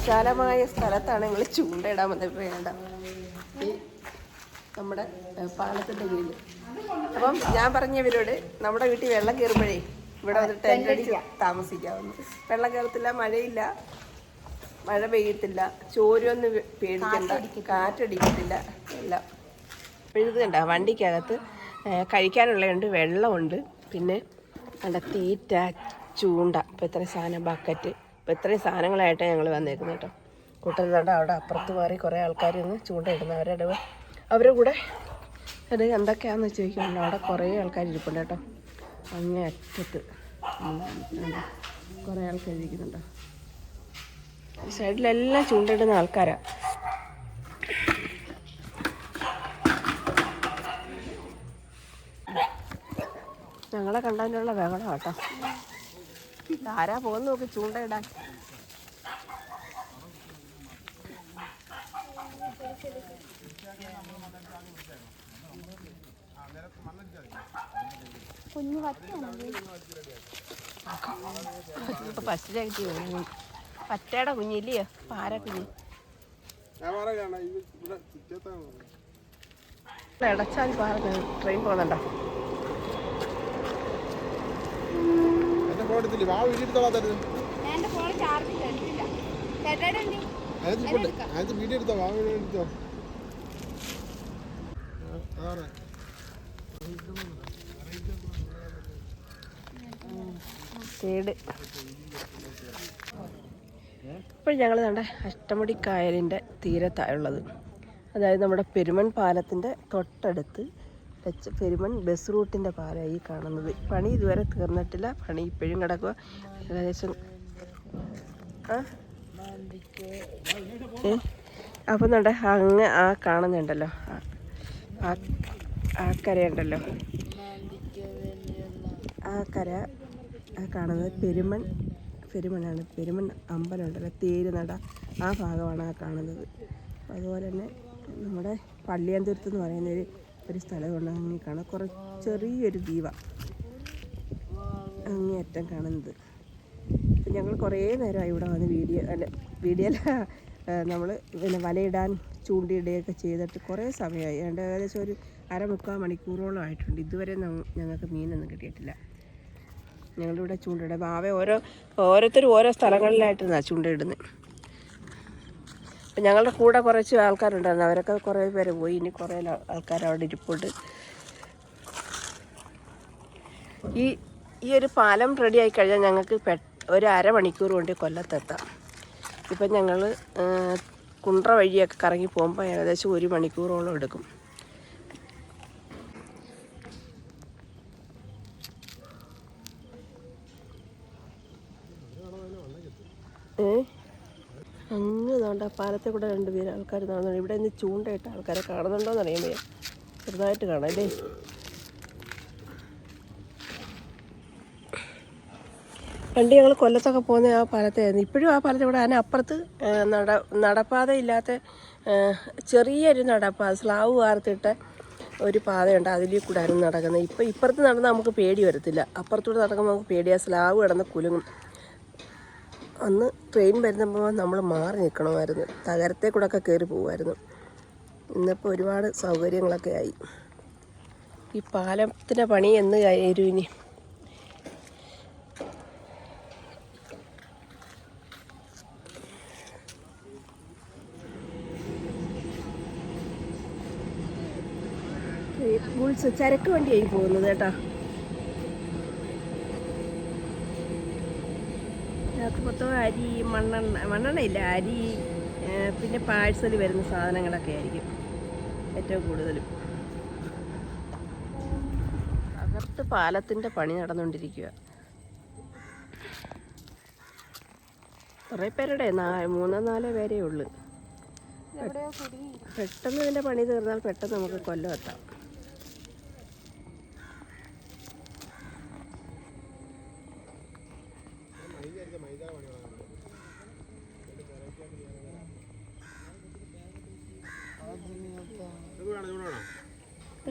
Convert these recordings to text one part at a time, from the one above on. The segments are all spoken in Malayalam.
വിശാലമായ സ്ഥലത്താണ് ഞങ്ങൾ ചൂണ്ടയിടാൻ വന്നത്. വേണ്ട. നമ്മുടെ പാലത്തിന്റെ വീട് കീഴിൽ അപ്പം ഞാൻ പറഞ്ഞ ഇവരോട് നമ്മുടെ വീട്ടിൽ വെള്ളം കയറുമ്പോഴേ ഇവിടെ വന്ന് ടെന്റ് അടിച്ച് താമസിക്കാവുന്നു. വെള്ളം കയറത്തില്ല മഴയില്ല മഴ പെയ്യത്തില്ല ചോരൊന്നും പേടിക്കണ്ട കാറ്റടിക്കത്തില്ല. എല്ലാം. എഴുതുന്നുണ്ട് വണ്ടിക്കകത്ത് കഴിക്കാനുള്ളതുണ്ട് വെള്ളമുണ്ട്. പിന്നെ അവിടെ തീറ്റ ചൂണ്ട ഇപ്പം ഇത്ര സാധനം ബക്കറ്റ് ഇപ്പം ഇത്രയും സാധനങ്ങളായിട്ടാണ് ഞങ്ങൾ വന്നേക്കുന്നത് കേട്ടോ. കൂട്ടരുതാണ്ട് അവിടെ അപ്പുറത്ത് മാറി കുറേ ആൾക്കാർ നിന്ന് ചൂണ്ട ഇടുന്നു അവരുടെ അവരുടെ കൂടെ അത് എന്തൊക്കെയാണെന്ന് വെച്ച് ചോദിക്കുന്നുണ്ട്. അവിടെ കുറേ ആൾക്കാർ ഇരിപ്പുണ്ട് കേട്ടോ. അങ്ങേ അറ്റത്ത്? കുറേ ആൾക്കാർ ഇരിക്കുന്നുണ്ടോ. സൈഡിലെല്ലാം ചൂണ്ടയിടുന്ന ആൾക്കാരാണ് ഞങ്ങളെ കണ്ടതിനുള്ള ബഹളം കേട്ടോ. ആരാ പോകുന്ന നോക്ക് ചൂണ്ടയിടാൻ കുഞ്ഞു ഇപ്പൊ പശുരാക്കി പറ്റയുടെ കുഞ്ഞില്ലയോ? പാര കുഞ്ഞ്. ഇടച്ചാൽ പാറ ട്രെയിൻ പോകുന്നുണ്ടോ എന്റെ ഫോൺ എടുത്തില്ലേ വാ വീഡിയോ എടുത്തോളാം തരുന്നത് ഞാൻ എന്റെ ഫോൺ ചാർജ് എടുത്തില്ല? ചേട്ടായുടെ ഉണ്ട് അതിനകത്ത് വീഡിയോ എടുത്തോ. വാ വീഡിയോ എടുത്തോ? ആ, അതാണ് കേട്. ഇപ്പോൾ ഞങ്ങൾ നമ്മുടെ അഷ്ടമുടി കായലിന്റെ തീരത്തായുള്ളത്. അതായത് നമ്മുടെ പെരുമൺ പാലത്തിന്റെ തൊട്ടടുത്ത് വെച്ച് പെരുമൺ ബസ് റൂട്ടിന്റെ പാലമായി കാണുന്നത്. പണി ഇതുവരെ തീർന്നിട്ടില്ല. പണി ഇപ്പോഴും കിടക്കുക ഏകദേശം അപ്പം നമ്മുടെ അങ്ങ് ആ കാണുന്നുണ്ടല്ലോ. ആ- കരയുണ്ടല്ലോ. ആ കര ആ കാണുന്നത് പെരുമൺ പെരുമണ്ണാണ് പെരുമൺ അമ്പലം ഉണ്ടല്ലോ തേര് നട. ആ ഭാഗമാണ് ആ കാണുന്നത്. അതുപോലെ തന്നെ നമ്മുടെ പള്ളിയന്തുരത്ത് എന്ന് പറയുന്ന ഒരു സ്ഥലമുള്ള അങ്ങനെ അങ്ങേ കാണാം. കുറച്ച് ചെറിയൊരു ദ്വീപ അങ്ങേയറ്റം കാണുന്നത്. അപ്പം ഞങ്ങൾ കുറേ നേരമായി ഇവിടെ വന്ന് വീഡിയോ അല്ല വീഡിയോ അല്ല നമ്മൾ പിന്നെ വലയിടാൻ ചൂണ്ടിയിടുകയൊക്കെ ചെയ്തിട്ട് കുറേ സമയമായി. ഏതാണ്ട് ഏകദേശം ഒരു അരമുക്കാൽ മണിക്കൂറോളം ആയിട്ടുണ്ട്. ഇതുവരെ ഞങ്ങൾക്ക് മീനൊന്നും കിട്ടിയിട്ടില്ല. ഞങ്ങളിവിടെ ചൂണ്ടയിടുക ബാവ ഓരോ ഓരോരുത്തരും ഓരോ സ്ഥലങ്ങളിലായിട്ടാണ് ചൂണ്ടയിടുന്നത് അപ്പം ഞങ്ങളുടെ കൂടെ കുറച്ച് ആൾക്കാരുണ്ടായിരുന്നു. അവരൊക്കെ കുറേ പേര് പോയി. ഇനി കുറേ ആൾക്കാർ അവിടെ ഇരിപ്പുണ്ട്. ഈ ഈ ഒരു പാലം റെഡി ആയി കഴിഞ്ഞാൽ ഞങ്ങൾക്ക് പെ ഒരു അരമണിക്കൂർ കൊണ്ട് കൊല്ലത്തെത്താം. ഇപ്പം ഞങ്ങൾ കുണ്ട്ര വഴിയൊക്കെ കറങ്ങി പോകുമ്പോൾ ഏകദേശം ഒരു മണിക്കൂറോളം എടുക്കും. ഏ? അങ്ങ് നോണ്ട പാലത്തെ കൂടെ രണ്ടുപേര് ആൾക്കാർ നടന്നു. ഇവിടെ നിന്ന് ചൂണ്ടയിട്ട് ആൾക്കാരെ കാണുന്നുണ്ടോന്ന് അറിയാൻ വയ്യ. ചെറുതായിട്ട് കാണാം അല്ലേ? പണ്ട് ഞങ്ങൾ കൊല്ലത്തൊക്കെ പോകുന്ന ആ പാലത്തായിരുന്നു. ഇപ്പോഴും ആ പാലത്തെ കൂടെ അതിന് അപ്പുറത്ത് നട നടപ്പാത ഇല്ലാത്ത ചെറിയൊരു നടപ്പാത സ്ലാവ് വാർത്തിട്ട ഒരു പാതയുണ്ട്. അതിൽ കൂടെ ആയിരുന്നു നടക്കുന്നത്. ഇപ്പം ഇപ്പുറത്ത് നടന്നാൽ നമുക്ക് പേടി വരത്തില്ല. അപ്പുറത്തൂടെ നടക്കുമ്പോൾ നമുക്ക് പേടിയാ സ്ലാവ് കിടന്ന് കുലുങ്ങും. അന്ന് ട്രെയിൻ വരുന്നപ്പോൾ നമ്മൾ മാറി നിൽക്കണമായിരുന്നു തകരത്തെ കൂടെ ഒക്കെ കയറി പോകുമായിരുന്നു ഇന്നിപ്പോൾ ഒരുപാട് സൗകര്യങ്ങളൊക്കെ ആയി. ഈ പാലത്തിന്റെ പണി എന്ന് കയറും ഇനി. ചരക്ക് വണ്ടിയായി പോകുന്നത് കേട്ടോ. ഇതിനകത്ത് മൊത്തം അരി മണ്ണെണ്ണ മണ്ണെണ്ണ ഇല്ല അരി പിന്നെ പാഴ്സൽ വരുന്ന സാധനങ്ങളൊക്കെ ആയിരിക്കും ഏറ്റവും കൂടുതലും. അകത്ത് പാലത്തിന്റെ പണി നടന്നുകൊണ്ടിരിക്കുക കുറേ പേരുടെ നാ മൂന്നോ നാലോ പേരേ ഉള്ളൂ. പെട്ടെന്ന് ഇതിന്റെ പണി തീർന്നാൽ പെട്ടെന്ന് നമുക്ക് കൊല്ലം എത്താം.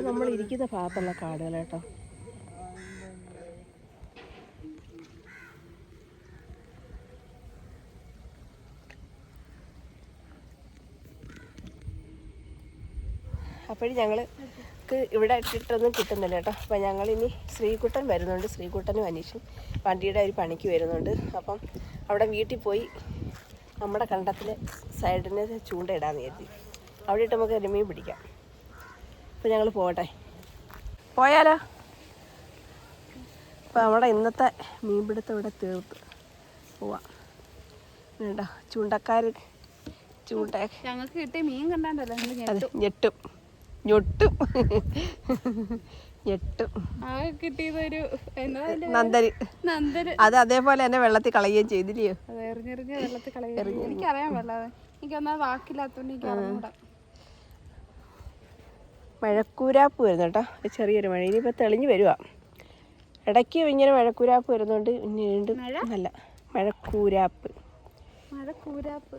ഇപ്പൊ നമ്മൾ ഇരിക്കുന്ന ഭാഗത്തുള്ള കാടുകൾ കേട്ടോ. അപ്പോഴും ഞങ്ങൾ ഇവിടെ ഇട്ടിട്ടൊന്നും കിട്ടുന്നില്ല കേട്ടോ. അപ്പം ഞങ്ങളിനി ശ്രീകുട്ടൻ വരുന്നുണ്ട്. ശ്രീകുട്ടനും അനീഷും വണ്ടിയുടെ ഒരു പണിക്ക് വരുന്നുണ്ട്. അപ്പം അവിടെ വീട്ടിൽ പോയി നമ്മുടെ കണ്ടത്തിലെ സൈഡിനെ ചൂണ്ടയിടാമെന്ന് കരുതി. അവിടെ ഇട്ട് നമുക്ക് മീൻ പിടിക്കാം. അപ്പം ഞങ്ങൾ പോകട്ടെ. പോയാലോ? അപ്പോൾ നമ്മുടെ ഇന്നത്തെ മീൻപിടുത്തം ഇവിടെ തീർത്ത്. പോവാം. വേണ്ട ചൂണ്ടക്കാർ ചൂണ്ട ഞങ്ങൾക്ക് കിട്ടിയ മീൻ കണ്ടാണ്ടല്ലോ അതെ ഞെട്ടും. ഞൊട്ടും. ഞെട്ടും. ആ കിട്ടിയത് ഒരു എന്താ അതിന്റെ നന്ദന് നന്ദര് അത് അതേപോലെ എന്നെ വെള്ളത്തിൽ കളയുകയും ചെയ്തില്ലയോ? അത് വെള്ളത്തിൽ കളയുക എനിക്കറിയാൻ പാടില്ല എനിക്കൊന്നാ വാക്കില്ലാത്തോണ്ട് എനിക്ക് അറിഞ്ഞൂടാ. മഴക്കൂരാപ്പ് വരുന്നു കേട്ടോ ചെറിയൊരു മഴ. ഇനിയിപ്പോൾ തെളിഞ്ഞ് വരിക ഇടയ്ക്ക് ഇങ്ങനെ മഴക്കൂരാപ്പ് വരുന്നുണ്ട് നീണ്ട് വീണ്ടും നല്ല മഴക്കൂരാപ്പ്. മഴക്കൂരാപ്പ്.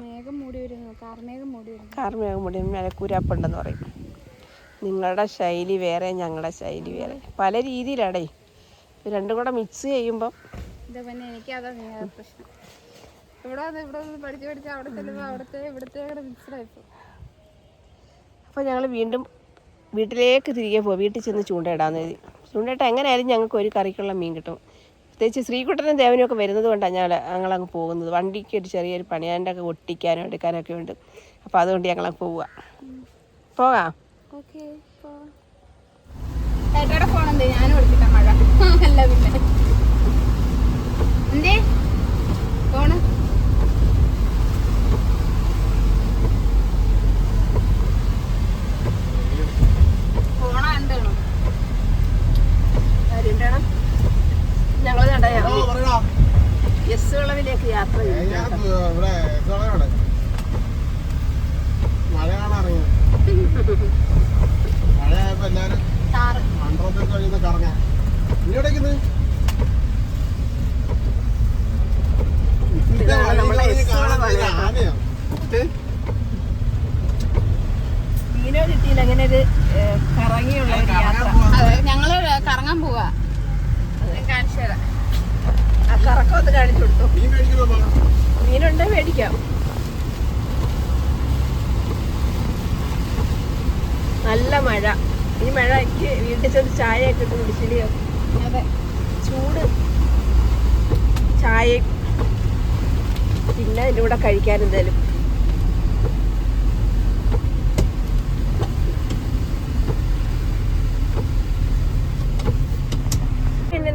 മേഘം മൂടി വരുന്നു. കാർമേഘം മൂടി വരുന്നു. കാർമേഘം മൂടി മഴക്കൂരാപ്പ് ഉണ്ടെന്ന് പറയും. നിങ്ങളുടെ ശൈലി വേറെ ഞങ്ങളുടെ ശൈലി വേറെ. പല രീതിയിലാണേ രണ്ടും കൂടെ മിക്സ് ചെയ്യുമ്പം പിന്നെ എനിക്ക് അതാ മെയിൻ പ്രശ്നം. ഇവിടെ ഇവിടെ പഠിച്ച് പഠിച്ച് അവിടെ ചെല്ലുമ്പോൾ അവിടുത്തെ ഇവിടുത്തെ മിക്സ്ഡ് ആയിപ്പോ അപ്പോൾ ഞങ്ങൾ വീണ്ടും വീട്ടിലേക്ക് തിരികെ പോകും വീട്ടിൽ ചെന്ന് ചൂണ്ടയിടാന്ന് എഴുതി ചൂണ്ടയിട്ട എങ്ങനെയായാലും ഞങ്ങൾക്ക് ഒരു കറിക്കുള്ള മീൻ കിട്ടും. പ്രത്യേകിച്ച് ശ്രീകുട്ടനും ദേവനും ഒക്കെ വരുന്നത് കൊണ്ടാണ് ഞങ്ങൾ ഞങ്ങളങ്ങ് പോകുന്നത്. വണ്ടിക്ക് ഒരു ചെറിയൊരു പണിയാന്റെ ഒക്കെ ഒട്ടിക്കാനും എടുക്കാനൊക്കെ ഉണ്ട്. അപ്പോൾ അതുകൊണ്ട് ഞങ്ങൾ പോവുക. പോകാം. ഏട്ടയുടെ ഫോൺ എന്തേ? ഞാനും എടുത്തിട്ടാ മഴ. അല്ല പിന്നെ. എന്തേ? ഫോണ്? ഫോണാ എന്താണോ? കാര്യണ്ടാണ് ഞങ്ങൾ പറയടാ. എസ് വിളവിലേക്ക് യാത്ര ഏ, ചെയ്യും ഞാൻ ഇവിടെ എത്തോളാണ്. മഴ കാണാൻ ഇറങ്ങി മഴയായപ്പോ എല്ലാരും താറ് മണ്ഡലത്തിൽ കഴിയുന്ന കറങ്ങാൻ നീ എവിടേക്കിന്ന് ഇതാണ് നമ്മളെ എസ്സോളം ആനയോ മീനോ കിട്ടിയില്ല അങ്ങനെ ഒരു ഏഹ്, കറങ്ങിയുള്ള ഒരു യാത്ര അതെ ഞങ്ങൾ കറങ്ങാൻ പോവാ കാണിച്ചു തരാം ആ കറക്കം ഒന്ന് കാണിച്ചു കൊടുത്തു. മീൻ കഴിക്കണോ മോളെ? മീനുണ്ട് മേടിക്കാം. നല്ല മഴ. ഈ മഴ എനിക്ക് വീട്ടിൽ ചെന്ന് ചായ ഒക്കെ ഇട്ട് കുടിച്ചില്ലയോ അതെ. ചൂട് ചായയും പിന്നെ അതിന്റെ കൂടെ കഴിക്കാൻ എന്തായാലും.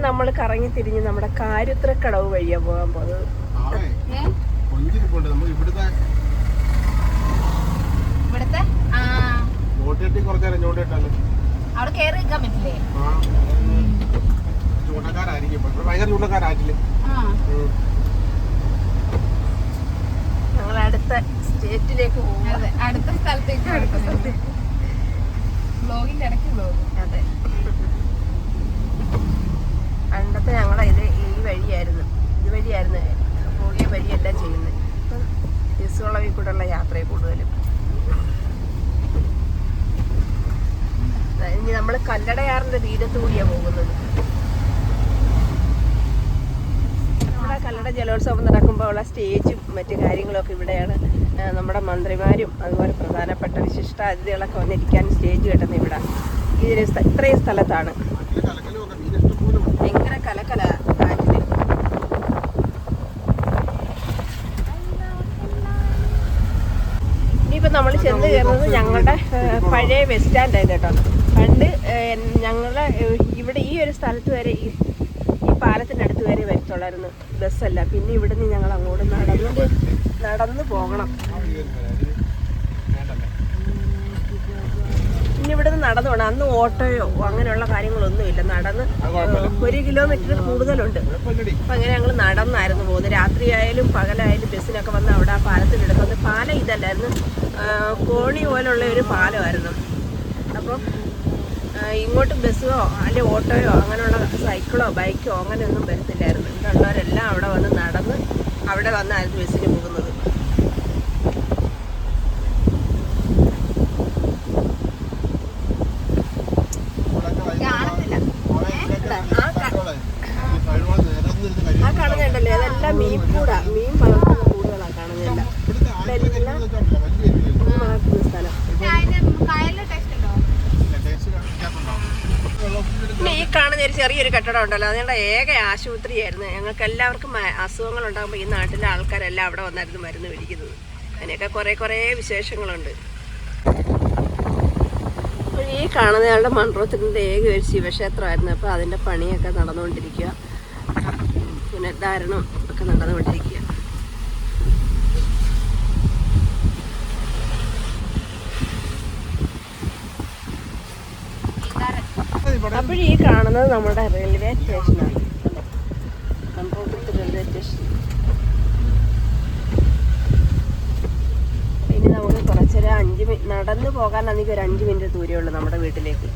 നമ്മൾ കറങ്ങി തിരിഞ്ഞ് നമ്മുടെ കാര്യത്രക്കടവ് വഴിയാ പോകാൻ പോകുന്നത് ഞങ്ങൾ അടുത്ത സ്റ്റേറ്റിലേക്ക് പോകും. അതെ അടുത്ത സ്ഥലത്തേക്ക് അടുത്ത സ്ഥലത്ത് ബ്ലോഗിന്റെ ഇടയ്ക്ക് ബ്ലോഗ് അതെ. പണ്ടത്തെ ഞങ്ങളെ ഇത് ഈ വഴിയായിരുന്നു. ഇതുവഴിയായിരുന്നു പോകിയ വഴിയെല്ലാം ചെയ്യുന്നത്. ഇപ്പം ബസ്സുകളവിൽ കൂടെയുള്ള യാത്രയെ കൂടുതലും. ഇനി നമ്മൾ കല്ലടയാറിന്റെ തീരത്ത് കൂടിയാണ് പോകുന്നത്. നമ്മുടെ കല്ലട ജലോത്സവം നടക്കുമ്പോൾ ഉള്ള സ്റ്റേജും മറ്റു കാര്യങ്ങളൊക്കെ ഇവിടെയാണ്. നമ്മുടെ മന്ത്രിമാരും അതുപോലെ പ്രധാനപ്പെട്ട വിശിഷ്ട അതിഥികളൊക്കെ വന്നിരിക്കാൻ സ്റ്റേജ് കെട്ടുന്നത് ഇവിടെ. ഈ ഇത്രയും സ്ഥലത്താണ് നാട്ടിൽ കലക്കലും ഒക്കെ മീൻ ഇഷ്ടംപോലെ ഉണ്ട്. ഭയങ്കര കലക്കല കാറ്റിൽ ഇനിയിപ്പോ നമ്മൾ ചെന്ന് കയറുന്നത് ഞങ്ങളുടെ പഴയ ബസ് സ്റ്റാൻഡാണ് കേട്ടോ. പണ്ട് ഞങ്ങളുടെ ഇവിടെ ഈ ഒരു സ്ഥലത്ത് വരെ ഈ അടുത്ത് വരെ വരത്തുള്ളായിരുന്നു ബസ്സല്ല പിന്നെ ഇവിടുന്ന് ഞങ്ങൾ അങ്ങോട്ട് നടന്ന് നടന്ന് പോകണം ആ വീട് ഇത് വേണ്ടല്ലേ? ഇനി ഇവിടുന്ന് നടന്നു പോകണം അന്ന് ഓട്ടോയോ അങ്ങനെയുള്ള കാര്യങ്ങളൊന്നുമില്ല. നടന്ന് ഒരു കിലോമീറ്റർ കൂടുതലുണ്ട്. അപ്പൊ അങ്ങനെ ഞങ്ങൾ നടന്നായിരുന്നു പോകുന്നത്. രാത്രിയായാലും പകലായാലും ബസ്സിനൊക്കെ വന്ന് അവിടെ ആ പാലത്തിലെടുക്കുന്നത് പാലം ഇതല്ലായിരുന്നു. കോണി പോലുള്ള ഒരു പാലമായിരുന്നു. അപ്പോൾ ഇങ്ങോട്ട് ബസ്സോ അല്ലെ ഓട്ടോയോ അങ്ങനെയുള്ള സൈക്കിളോ ബൈക്കോ അങ്ങനെയൊന്നും വരത്തില്ലായിരുന്നു. ഉള്ളവരെല്ലാം അവിടെ വന്ന് നടന്ന് അവിടെ വന്നായിരുന്നു ബസ്സിന് പോകുന്നത്. ഈ കാണുന്ന ഒരു ചെറിയൊരു കെട്ടിടം ഉണ്ടല്ലോ. അതിനുള്ള ഏക ആശുപത്രിയായിരുന്നു. ഞങ്ങൾക്ക് എല്ലാവർക്കും അസുഖങ്ങൾ ഉണ്ടാകുമ്പോൾ ഈ നാട്ടിലെ ആൾക്കാരെല്ലാം അവിടെ വന്നായിരുന്നു മരുന്ന് മേടിക്കുന്നത്. അതിനൊക്കെ കുറേ കുറേ വിശേഷങ്ങളുണ്ട്. ഈ കാണുന്ന ആളുടെ ഏക ഒരു ശിവക്ഷേത്രമായിരുന്നു. അപ്പോൾ അതിന്റെ പണിയൊക്കെ നടന്നുകൊണ്ടിരിക്കുക. പുനരുദ്ധാരണം ഒക്കെ നടന്നുകൊണ്ടിരിക്കുക. അപ്പോൾ ഈ കാണുന്നത് നമ്മുടെ റെയിൽവേ സ്റ്റേഷനാണ് റെയിൽവേ സ്റ്റേഷൻ ഇനി നമുക്ക് കുറച്ചൊരു അഞ്ച് മിനിറ്റ് നടന്നു പോകാൻ പോകാനാണെങ്കിൽ ഒരു അഞ്ച് മിനിറ്റ് ദൂരമേ നമ്മുടെ വീട്ടിലേക്ക്.